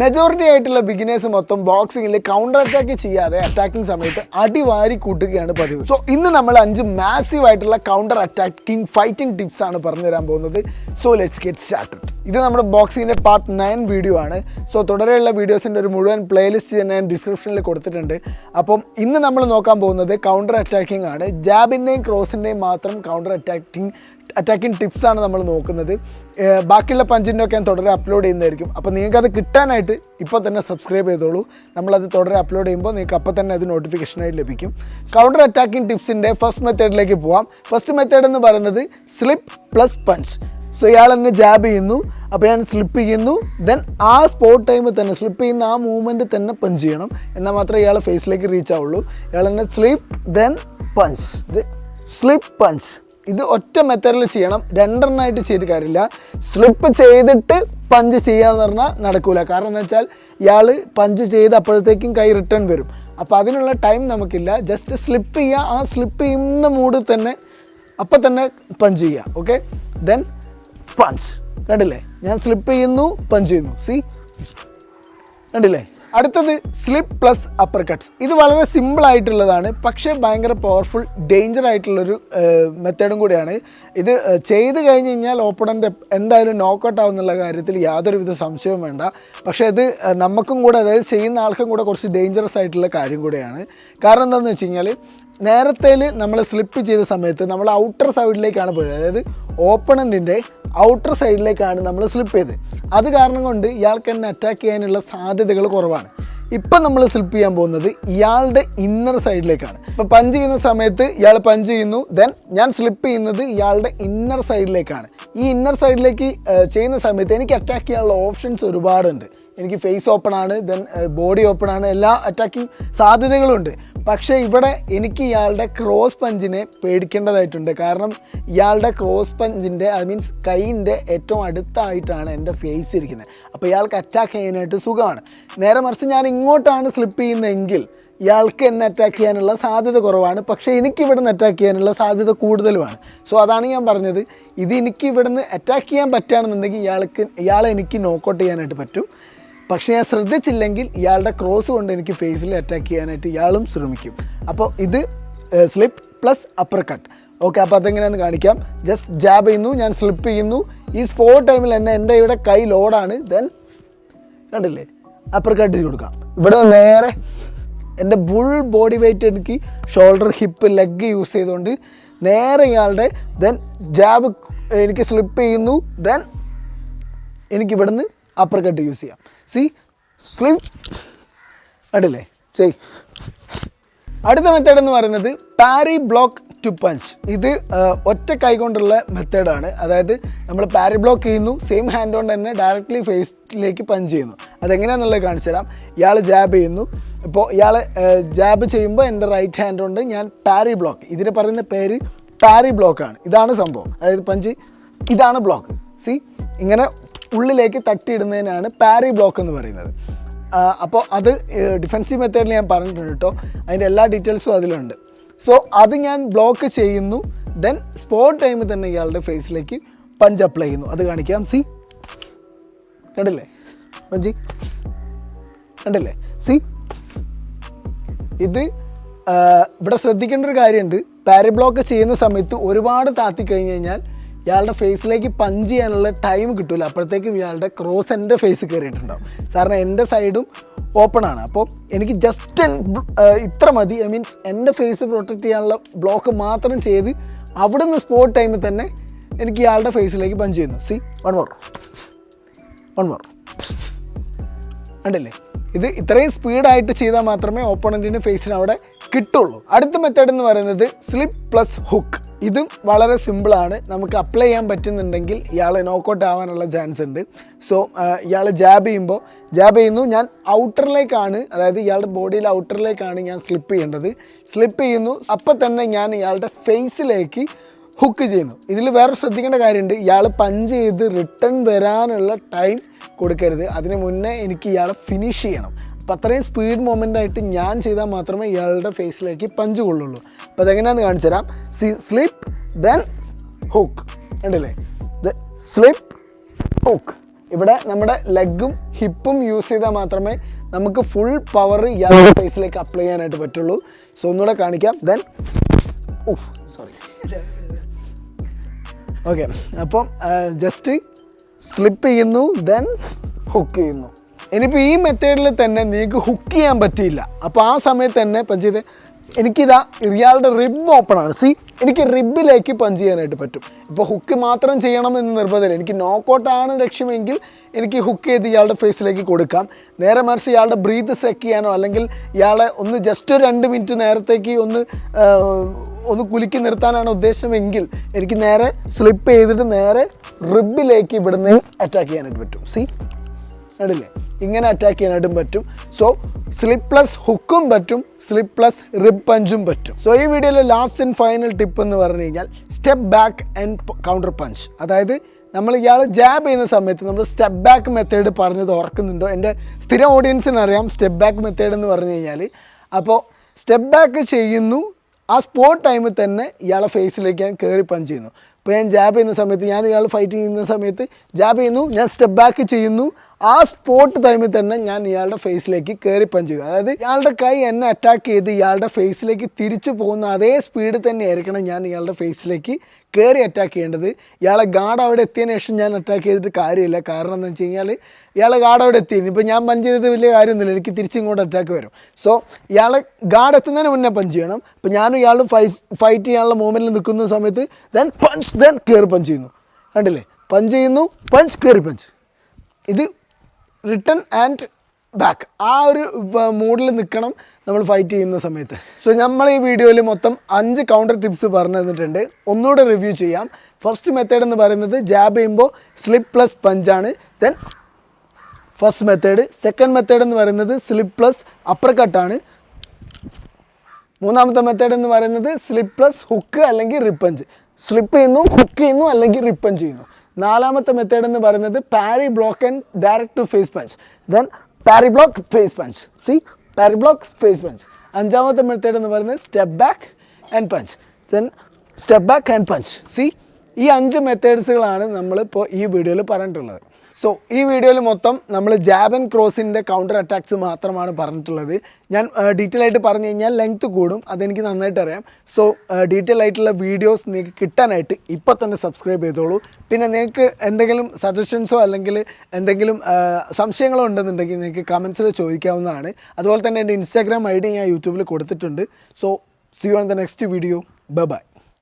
Majority ആയിട്ടുള്ള beginners മൊത്തം ബോക്സിംഗിൽ കൗണ്ടർ അറ്റാക്ക് ചെയ്യാതെ അറ്റാക്കിംഗ് സമയത്ത് അടിവാരി കൂട്ടുകയാണ് പതിവ്. സോ ഇന്ന് നമ്മൾ അഞ്ച് മാസീവ് ആയിട്ടുള്ള കൗണ്ടർ അറ്റാക്കിംഗ് ഫൈറ്റിംഗ് ടിപ്സ് ആണ് പറഞ്ഞു തരാൻ പോകുന്നത്. സോ ലെറ്റ്സ് ഗെറ്റ് സ്റ്റാർട്ടഡ് ഇത് നമ്മുടെ ബോക്സിങ്ങിന്റെ പാർട്ട് നയൻ വീഡിയോ ആണ്. സോ തുടരെയുള്ള വീഡിയോസിന്റെ ഒരു മുഴുവൻ പ്ലേലിസ്റ്റ് ഞാൻ ഡിസ്ക്രിപ്ഷനിൽ കൊടുത്തിട്ടുണ്ട്. അപ്പം ഇന്ന് നമ്മൾ നോക്കാൻ പോകുന്നത് കൗണ്ടർ അറ്റാക്കിംഗ് ആണ്. ജാബിന്റെയും ക്രോസിന്റെയും മാത്രം കൗണ്ടർ അറ്റാക്കിംഗ് അറ്റാക്കിംഗ് ടിപ്സ് ആണ് നമ്മൾ നോക്കുന്നത്. ബാക്കിയുള്ള പഞ്ചിന്റെ ഒക്കെ ഞാൻ തുടരെ അപ്ലോഡ് ചെയ്യുന്നതായിരിക്കും. അപ്പോൾ നിങ്ങൾക്ക് അത് കിട്ടാനായിട്ട് ഇപ്പോൾ തന്നെ സബ്സ്ക്രൈബ് ചെയ്തോളൂ. നമ്മളത് തുടരെ അപ്ലോഡ് ചെയ്യുമ്പോൾ നിങ്ങൾക്ക് അപ്പോൾ തന്നെ അത് നോട്ടിഫിക്കേഷനായി ലഭിക്കും. കൗണ്ടർ അറ്റാക്കിംഗ് ടിപ്സിന്റെ ഫസ്റ്റ് മെത്തേഡിലേക്ക് പോവാം. ഫസ്റ്റ് മെത്തേഡ് എന്ന് പറയുന്നത് സ്ലിപ്പ് പ്ലസ് പഞ്ച് സോ ഇയാൾ എന്നെ ജാബ് ചെയ്യുന്നു. അപ്പോൾ ഞാൻ സ്ലിപ്പ് ചെയ്യുന്നു. ദെൻ ആ സ്പോട്ട് ടൈമിൽ തന്നെ സ്ലിപ്പ് ചെയ്യുന്ന ആ മൂവ്മെന്റ് തന്നെ പഞ്ച് ചെയ്യണം. എന്നാൽ മാത്രമേ ഇയാളെ ഫേസിലേക്ക് റീച്ച് ആവുള്ളൂ. ഇയാൾ എന്നെ slip then punch slip punch ഇത് ഒറ്റ മെത്തേഡിൽ ചെയ്യണം. രണ്ടെണ്ണമായിട്ട് ചെയ്ത് കാര്യമില്ല. സ്ലിപ്പ് ചെയ്തിട്ട് പഞ്ച് ചെയ്യാന്ന് പറഞ്ഞാൽ നടക്കില്ല കാരണം എന്ന് വെച്ചാൽ ഇയാൾ പഞ്ച് ചെയ്ത് അപ്പോഴത്തേക്കും കൈ റിട്ടേൺ വരും. അപ്പോൾ അതിനുള്ള ടൈം നമുക്കില്ല. ജസ്റ്റ് സ്ലിപ്പ് ചെയ്യുക ആ സ്ലിപ്പ് ചെയ്യുന്ന മൂഡിൽ തന്നെ അപ്പം തന്നെ പഞ്ച് ചെയ്യുക ഓക്കെ ദെൻ പഞ്ച് കണ്ടില്ലേ? ഞാൻ സ്ലിപ്പ് ചെയ്യുന്നു പഞ്ച് ചെയ്യുന്നു. സി കണ്ടില്ലേ? അടുത്തത് സ്ലിപ്പ് പ്ലസ് അപ്പർ കട്ട്സ് ഇത് വളരെ സിമ്പിൾ ആയിട്ടുള്ളതാണ് പക്ഷേ ഭയങ്കര പവർഫുൾ ഡേഞ്ചർ ആയിട്ടുള്ളൊരു മെത്തേഡും കൂടിയാണ്. ഇത് ചെയ്ത് കഴിഞ്ഞ് കഴിഞ്ഞാൽ ഓപ്പണന്റ് എന്തായാലും നോക്കൗട്ട് ആവുന്നുള്ള കാര്യത്തിൽ യാതൊരുവിധ സംശയവും വേണ്ട. പക്ഷേ ഇത് നമുക്കും കൂടെ അതായത് ചെയ്യുന്ന ആൾക്കും കൂടെ കുറച്ച് ഡേഞ്ചറസ് ആയിട്ടുള്ള കാര്യം കൂടെയാണ്. കാരണം എന്താണെന്ന് വെച്ച് കഴിഞ്ഞാൽ നേരത്തേൽ നമ്മൾ സ്ലിപ്പ് ചെയ്ത സമയത്ത് നമ്മൾ ഔട്ടർ സൈഡിലേക്കാണ് പോയത്. അതായത് ഓപ്പണന്റിന്റെ ഔട്ടർ സൈഡിലേക്കാണ് നമ്മൾ സ്ലിപ്പ് ചെയ്തത് അത് കാരണം കൊണ്ട് ഇയാൾക്ക് എന്നെ അറ്റാക്ക് ചെയ്യാനുള്ള സാധ്യതകൾ കുറവാണ്. ഇപ്പം നമ്മൾ സ്ലിപ്പ് ചെയ്യാൻ പോകുന്നത് ഇയാളുടെ ഇന്നർ സൈഡിലേക്കാണ് ഇപ്പോൾ പഞ്ച് ചെയ്യുന്ന സമയത്ത് ഇയാൾ പഞ്ച് ചെയ്യുന്നു ദെൻ ഞാൻ സ്ലിപ്പ് ചെയ്യുന്നത് ഇയാളുടെ ഇന്നർ സൈഡിലേക്കാണ് ഈ ഇന്നർ സൈഡിലേക്ക് ചെയ്യുന്ന സമയത്ത് എനിക്ക് അറ്റാക്ക് ചെയ്യാനുള്ള ഓപ്ഷൻസ് ഒരുപാടുണ്ട്. എനിക്ക് ഫേസ് ഓപ്പൺ ആണ് ദെൻ ബോഡി ഓപ്പൺ ആണ് എല്ലാ അറ്റാക്കിങ് സാധ്യതകളുണ്ട്. പക്ഷേ ഇവിടെ എനിക്ക് ഇയാളുടെ ക്രോസ് പഞ്ചിനെ പേടിക്കേണ്ടതായിട്ടുണ്ട്. കാരണം ഇയാളുടെ ക്രോസ് പഞ്ചിന്റെ ഐ മീൻസ് കൈയിന്റെ ഏറ്റവും അടുത്തായിട്ടാണ് എന്റെ ഫേസ് ഇരിക്കുന്നത്. അപ്പോൾ ഇയാൾക്ക് അറ്റാക്ക് ചെയ്യാനായിട്ട് സുഖമാണ്. നേരെ മറിച്ച് ഞാൻ ഇങ്ങോട്ടാണ് സ്ലിപ്പ് ചെയ്യുന്നതെങ്കിൽ ഇയാൾക്ക് എന്നെ അറ്റാക്ക് ചെയ്യാനുള്ള സാധ്യത കുറവാണ്. പക്ഷേ എനിക്ക് ഇവിടുന്ന് അറ്റാക്ക് ചെയ്യാനുള്ള സാധ്യത കൂടുതലുമാണ്. സോ അതാണ് ഞാൻ പറഞ്ഞത്. ഇത് എനിക്ക് ഇവിടുന്ന് അറ്റാക്ക് ചെയ്യാൻ പറ്റുകയാണെന്നുണ്ടെങ്കിൽ ഇയാൾക്ക് ഇയാളെ എനിക്ക് നോക്കൗട്ട് ചെയ്യാനായിട്ട് പറ്റും. പക്ഷേ ഞാൻ ശ്രദ്ധിച്ചില്ലെങ്കിൽ ഇയാളുടെ ക്രോസ് കൊണ്ട് എനിക്ക് ഫേസിൽ അറ്റാക്ക് ചെയ്യാനായിട്ട് ഇയാളും ശ്രമിക്കും. അപ്പോൾ ഇത് slip plus upper cut okay അപ്പോൾ അതെങ്ങനെയാണെന്ന് കാണിക്കാം. ജസ്റ്റ് ജാബ് ചെയ്യുന്നു ഞാൻ സ്ലിപ്പ് ചെയ്യുന്നു. ഈ സ്പോട്ട് ടൈമിൽ തന്നെ എന്റെ ഇവിടെ കൈ ലോഡാണ് ദെൻ കണ്ടില്ലേ? അപ്പർ കട്ട് ചെയ്ത് കൊടുക്കാം. ഇവിടെ നേരെ എന്റെ ഫുൾ ബോഡി വെയിറ്റ് എനിക്ക് ഷോൾഡർ ഹിപ്പ് ലെഗ് യൂസ് ചെയ്തുകൊണ്ട് നേരെ ഇയാളുടെ ദെൻ ജാബ് എനിക്ക് സ്ലിപ്പ് ചെയ്യുന്നു. ദെൻ എനിക്ക് ഇവിടുന്ന് അപ്പർ കട്ട് യൂസ് ചെയ്യാം. See slim. കണ്ടില്ലേ? ചെയ് അടുത്ത മെത്തേഡ് എന്ന് പറയുന്നത് പാരി ബ്ലോക്ക് ടു പഞ്ച് ഇത് ഒറ്റ കൈ കൊണ്ടുള്ള മെത്തേഡാണ് അതായത് നമ്മൾ പാരി ബ്ലോക്ക് ചെയ്യുന്നു സെയിം ഹാൻഡ് കൊണ്ട് തന്നെ ഡയറക്റ്റ്ലി ഫേസിലേക്ക് പഞ്ച് ചെയ്യുന്നു. അതെങ്ങനെയാണെന്നുള്ളത് കാണിച്ചു തരാം. ഇയാൾ ജാബ് ചെയ്യുന്നു. ഇപ്പോൾ ഇയാൾ ജാബ് ചെയ്യുമ്പോൾ എന്റെ റൈറ്റ് ഹാൻഡ് കൊണ്ട് ഞാൻ പാരി ബ്ലോക്ക് ഇതിന് പറയുന്ന പേര് പാരി ബ്ലോക്കാണ് ഇതാണ് സംഭവം. അതായത് പഞ്ച് ഇതാണ് ബ്ലോക്ക് സി ഇങ്ങനെ ഉള്ളിലേക്ക് തട്ടിയിടുന്നതിനാണ് പാരി ബ്ലോക്ക് എന്ന് പറയുന്നത്. അപ്പോൾ അത് ഡിഫെൻസീവ് മെത്തേഡിൽ ഞാൻ പറഞ്ഞിട്ടുണ്ട് കേട്ടോ. അതിന്റെ എല്ലാ ഡീറ്റെയിൽസും അതിലുണ്ട്. സോ അത് ഞാൻ ബ്ലോക്ക് ചെയ്യുന്നു. ദെൻ സ്പോട്ട് ടൈമിൽ തന്നെ ഇയാളുടെ ഫേസിലേക്ക് പഞ്ച് അപ്ലൈ ചെയ്യുന്നു. അത് കാണിക്കാം. സി കണ്ടില്ലേ? പഞ്ചി കണ്ടില്ലേ? സി ഇത് ഇവിടെ ശ്രദ്ധിക്കേണ്ട ഒരു കാര്യമുണ്ട്. പാരി ബ്ലോക്ക് ചെയ്യുന്ന സമയത്ത് ഒരുപാട് താത്തി കഴിഞ്ഞ് കഴിഞ്ഞാൽ ഇയാളുടെ ഫേസിലേക്ക് പഞ്ച് ചെയ്യാനുള്ള ടൈം കിട്ടില്ല അപ്പോഴത്തേക്കും ഇയാളുടെ ക്രോസ് എന്റെ ഫേസ് കയറിയിട്ടുണ്ടാവും കാരണം എന്റെ സൈഡും ഓപ്പൺ ആണ്. അപ്പോൾ എനിക്ക് ജസ്റ്റ് ഇത്ര മതി. ഐ മീൻസ് എന്റെ ഫേസ് പ്രൊട്ടക്റ്റ് ചെയ്യാനുള്ള ബ്ലോക്ക് മാത്രം ചെയ്ത് അവിടെ നിന്ന് സ്പോട്ട് ടൈമിൽ തന്നെ എനിക്ക് ഇയാളുടെ ഫേസിലേക്ക് പഞ്ച് ചെയ്യുന്നു. See one more one more കണ്ടില്ലേ? ഇത് ഇത്രയും സ്പീഡായിട്ട് ചെയ്താൽ മാത്രമേ ഓപ്പോണന്റിന്റെ ഫേസിന് അവിടെ കിട്ടുള്ളൂ. അടുത്ത മെത്തേഡ് എന്ന് പറയുന്നത് സ്ലിപ്പ് പ്ലസ് ഹുക്ക് ഇതും വളരെ സിമ്പിളാണ് നമുക്ക് അപ്ലൈ ചെയ്യാൻ പറ്റുന്നുണ്ടെങ്കിൽ ഇയാൾ നോക്കൗട്ട് ആവാനുള്ള ചാൻസ് ഉണ്ട്. സോ ഇയാൾ ജാബ് ചെയ്യുമ്പോൾ ജാബ് ചെയ്യുന്നു. ഞാൻ ഔട്ടറിലേക്കാണ് അതായത് ഇയാളുടെ ബോഡിയിൽ ഔട്ടറിലേക്കാണ് ഞാൻ സ്ലിപ്പ് ചെയ്യേണ്ടത്. സ്ലിപ്പ് ചെയ്യുന്നു. അപ്പോൾ തന്നെ ഞാൻ ഇയാളുടെ ഫേസിലേക്ക് ഹുക്ക് ചെയ്യുന്നു. ഇതിൽ വേറെ ശ്രദ്ധിക്കേണ്ട കാര്യമുണ്ട്. ഇയാൾ പഞ്ച് ചെയ്ത് റിട്ടേൺ വരാനുള്ള ടൈം കൊടുക്കരുത്. അതിന് മുന്നേ എനിക്ക് ഇയാളെ ഫിനിഷ് ചെയ്യണം. അപ്പോൾ അത്രയും സ്പീഡ് മൊമെന്റ് ആയിട്ട് ഞാൻ ചെയ്താൽ മാത്രമേ ഇയാളുടെ ഫേസിലേക്ക് പഞ്ച് കൊള്ളുള്ളൂ. അപ്പോൾ അതെങ്ങനെയാണെന്ന് കാണിച്ചു തരാം. See slip then hook the slip hook ഇവിടെ നമ്മുടെ ലെഗും ഹിപ്പും യൂസ് ചെയ്താൽ മാത്രമേ നമുക്ക് ഫുൾ പവർ ഇയാളുടെ ഫേസിലേക്ക് അപ്ലൈ ചെയ്യാനായിട്ട് പറ്റുള്ളൂ. സോ ഒന്നുകൂടെ കാണിക്കാം. ദെൻ സോറി ഓക്കെ അപ്പം ജസ്റ്റ് സ്ലിപ്പ് ചെയ്യുന്നു ദെൻ ഹുക്ക് ചെയ്യുന്നു. ഇനിയിപ്പോൾ ഈ മെത്തേഡിൽ തന്നെ നിങ്ങൾക്ക് ഹുക്ക് ചെയ്യാൻ പറ്റിയില്ല. അപ്പോൾ ആ സമയത്ത് തന്നെ പഞ്ച് ചെയ്ത് എനിക്കിതാ ഇയാളുടെ റിബ് ഓപ്പൺ ആണ്. സി എനിക്ക് റിബിലേക്ക് പഞ്ച് ചെയ്യാനായിട്ട് പറ്റും. ഇപ്പോൾ ഹുക്ക് മാത്രം ചെയ്യണം എന്ന് നിർബന്ധമില്ല. എനിക്ക് നോക്കൗട്ടാണ് ലക്ഷ്യമെങ്കിൽ എനിക്ക് ഹുക്ക് ചെയ്ത് ഇയാളുടെ ഫേസിലേക്ക് കൊടുക്കാം. നേരെ മറിച്ച് ഇയാളുടെ ബ്രീത്ത് സെക്ക് ചെയ്യാനോ അല്ലെങ്കിൽ ഇയാളെ ഒന്ന് ജസ്റ്റ് ഒരു രണ്ട് മിനിറ്റ് നേരത്തേക്ക് ഒന്ന് ഒന്ന് കുലുക്കി നിർത്താനാണ് ഉദ്ദേശമെങ്കിൽ എനിക്ക് നേരെ സ്ലിപ്പ് ചെയ്തിട്ട് നേരെ റിബിലേക്ക് ഇവിടുന്ന് അറ്റാക്ക് ചെയ്യാനായിട്ട് പറ്റും. സി കണ്ടില്ലേ? ഇങ്ങനെ അറ്റാക്ക് ചെയ്യാനായിട്ടും പറ്റും. സോ സ്ലിപ്പ് പ്ലസ് ഹുക്കും പറ്റും സ്ലിപ്പ് പ്ലസ് റിബ് പഞ്ചും പറ്റും. സോ ഈ വീഡിയോയിലെ ലാസ്റ്റ് ആൻഡ് ഫൈനൽ ടിപ്പ് എന്ന് പറഞ്ഞു കഴിഞ്ഞാൽ step back and counter punch അതായത് നമ്മൾ ഇയാൾ ജാബ് ചെയ്യുന്ന സമയത്ത് നമ്മൾ സ്റ്റെപ്പ് ബാക്ക് മെത്തേഡ് പറഞ്ഞത് ഓർക്കുന്നുണ്ടോ? എന്റെ സ്ഥിരം ഓഡിയൻസിന് അറിയാം സ്റ്റെപ്പ് ബാക്ക് മെത്തേഡ് എന്ന് പറഞ്ഞു കഴിഞ്ഞാൽ. അപ്പോൾ സ്റ്റെപ്പ് ബാക്ക് ചെയ്യുന്നു. ആ സ്പോട്ട് ടൈമിൽ തന്നെ ഇയാളെ ഫേസിലേക്ക് ഞാൻ കയറി പഞ്ച് ചെയ്യുന്നു. ഇപ്പോൾ ഞാൻ ജാബ് ചെയ്യുന്ന സമയത്ത് ഞാൻ ഇയാൾ ഫൈറ്റ് ചെയ്യുന്ന സമയത്ത് ജാബ് ചെയ്യുന്നു ഞാൻ സ്റ്റെപ്പ് ബാക്ക് ചെയ്യുന്നു. ആ സ്പോട്ട് ടൈമിൽ തന്നെ ഞാൻ ഇയാളുടെ ഫേസിലേക്ക് കയറി പഞ്ച് ചെയ്തു അതായത് ഇയാളുടെ കൈ എന്നെ അറ്റാക്ക് ചെയ്ത് ഇയാളുടെ ഫേസിലേക്ക് തിരിച്ചു പോകുന്ന അതേ സ്പീഡ് തന്നെ ആയിരിക്കണം ഞാൻ ഇയാളുടെ ഫേസിലേക്ക് കയറി അറ്റാക്ക് ചെയ്യേണ്ടത്. ഇയാളെ ഗാർഡ് അവിടെ എത്തിയതിന് ശേഷം ഞാൻ അറ്റാക്ക് ചെയ്തിട്ട് കാര്യമില്ല. കാരണം എന്താ വെച്ച് കഴിഞ്ഞാൽ ഇയാളെ ഗാർഡ് അവിടെ എത്തി. ഇപ്പോൾ ഞാൻ പഞ്ച് ചെയ്തത് വലിയ കാര്യമൊന്നുമില്ല. എനിക്ക് തിരിച്ചിങ്ങോട്ട് അറ്റാക്ക് വരും. സോ ഇയാളെ ഗാർഡ് എത്തുന്നതിന് മുന്നേ പഞ്ച് ചെയ്യണം. അപ്പോൾ ഞാനും ഇയാളും ഫൈ ഫൈറ്റ് ചെയ്യാനുള്ള മൂമെന്റിൽ നിൽക്കുന്ന സമയത്ത് ദെൻ പഞ്ച് ദെൻ കയറി പഞ്ച് ചെയ്യുന്നു. കണ്ടില്ലേ? പഞ്ച് ചെയ്യുന്നു പഞ്ച് കയറി പഞ്ച് ഇത് റിട്ടേൺ ആൻഡ് ബാക്ക് ആ ഒരു മൂഡിൽ നിൽക്കണം നമ്മൾ ഫൈറ്റ് ചെയ്യുന്ന സമയത്ത്. സോ നമ്മൾ ഈ വീഡിയോയിൽ മൊത്തം അഞ്ച് കൗണ്ടർ ടിപ്സ് പറഞ്ഞു തന്നിട്ടുണ്ട്. ഒന്നുകൂടെ റിവ്യൂ ചെയ്യാം. ഫസ്റ്റ് മെത്തേഡ് എന്ന് പറയുന്നത് ജാബ് ചെയ്യുമ്പോൾ slip plus പഞ്ചാണ് then first method second method എന്ന് പറയുന്നത് സ്ലിപ്പ് പ്ലസ് അപ്പർ കട്ടാണ് മൂന്നാമത്തെ മെത്തേഡ് എന്ന് പറയുന്നത് സ്ലിപ്പ് പ്ലസ് ഹുക്ക് അല്ലെങ്കിൽ റിപ്പഞ്ച് സ്ലിപ്പ് ചെയ്യുന്നു ഹുക്ക് ചെയ്യുന്നു അല്ലെങ്കിൽ റിപ്പൺ ചെയ്യുന്നു. നാലാമത്തെ മെത്തേഡ് എന്ന് പറയുന്നത് parry block and direct to face punch then parry block face punch see parry block face punch അഞ്ചാമത്തെ മെത്തേഡ് എന്ന് പറയുന്നത് step back and punch then step back and punch see ഈ അഞ്ച് മെത്തേഡ്സുകളാണ് നമ്മളിപ്പോൾ ഈ വീഡിയോയിൽ പറഞ്ഞിട്ടുള്ളത്. സോ ഈ വീഡിയോയിൽ മൊത്തം നമ്മൾ ജാബൻ ക്രോസിന്റെ കൗണ്ടർ അറ്റാക്സ് മാത്രമാണ് പറഞ്ഞിട്ടുള്ളത്. ഞാൻ ഡീറ്റെയിൽ ആയിട്ട് പറഞ്ഞു കഴിഞ്ഞാൽ ലെങ്ത് കൂടും. അതെനിക്ക് നന്നായിട്ട് അറിയാം. സോ ഡീറ്റെയിൽ ആയിട്ടുള്ള വീഡിയോസ് നിങ്ങൾക്ക് കിട്ടാനായിട്ട് ഇപ്പോൾ തന്നെ സബ്സ്ക്രൈബ് ചെയ്തോളൂ. പിന്നെ നിങ്ങൾക്ക് എന്തെങ്കിലും സജഷൻസോ അല്ലെങ്കിൽ എന്തെങ്കിലും സംശയങ്ങളോ ഉണ്ടെന്നുണ്ടെങ്കിൽ നിങ്ങൾക്ക് കമൻസിൽ ചോദിക്കാവുന്നതാണ്. അതുപോലെ തന്നെ എന്റെ ഇൻസ്റ്റാഗ്രാം ഐ ഡി ഞാൻ യൂട്യൂബിൽ കൊടുത്തിട്ടുണ്ട്. So see you on the next video bye bye